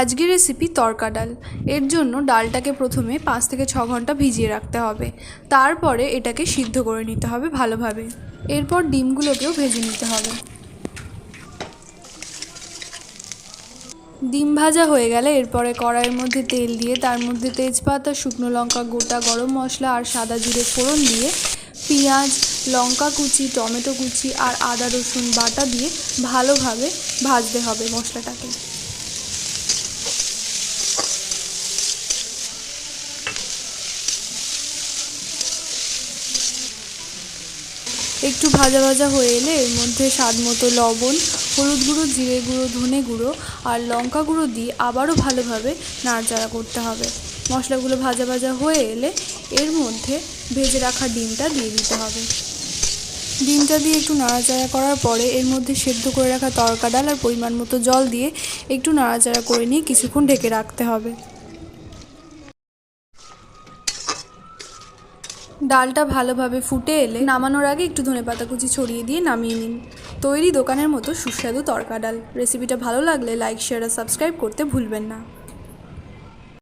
আজকের রেসিপি তরকা ডাল। এর জন্য ডালটাকে প্রথমে পাঁচ থেকে ছ ঘণ্টা ভিজিয়ে রাখতে হবে। তারপরে এটাকে সিদ্ধ করে নিতে হবে ভালোভাবে। এরপর ডিমগুলোকেও ভেজে নিতে হবে। ডিম ভাজা হয়ে গেলে এরপরে কড়াইয়ের মধ্যে তেল দিয়ে, তার মধ্যে তেজপাতা, শুকনো লঙ্কা, গোটা গরম মশলা আর সাদা জিরে ফোড়ন দিয়ে পেঁয়াজ, লঙ্কা কুচি, টমেটো কুচি আর আদা রসুন বাটা দিয়ে ভালোভাবে ভাজতে হবে মশলাটাকে। একটু ভাজা ভাজা হয়ে এলে এর মধ্যে স্বাদ মতো লবণ, হলুদ গুঁড়ো, জিরে গুঁড়ো, ধনে গুঁড়ো আর লঙ্কা গুঁড়ো দিয়ে আবারও ভালোভাবে নাড়াচাড়া করতে হবে। মশলাগুলো ভাজা ভাজা হয়ে এলে এর মধ্যে ভেজে রাখা ডিমটা দিয়ে দিতে হবে। ডিমটা দিয়ে একটু নাড়াচাড়া করার পরে এর মধ্যে সেদ্ধ করে রাখা তড়কা ডাল আর পরিমাণ মতো জল দিয়ে একটু নাড়াচাড়া করে নিয়ে কিছুক্ষণ ঢেকে রাখতে হবে। ডালটা ভালোভাবে ফুটে এলে নামানোর আগে একটু ধনে পাতা কুচি ছড়িয়ে দিয়ে নামিয়ে নিন। তৈরি দোকানের মতো সুস্বাদু তরকা ডাল। রেসিপিটা ভালো লাগলে লাইক, শেয়ার আর সাবস্ক্রাইব করতে ভুলবেন না।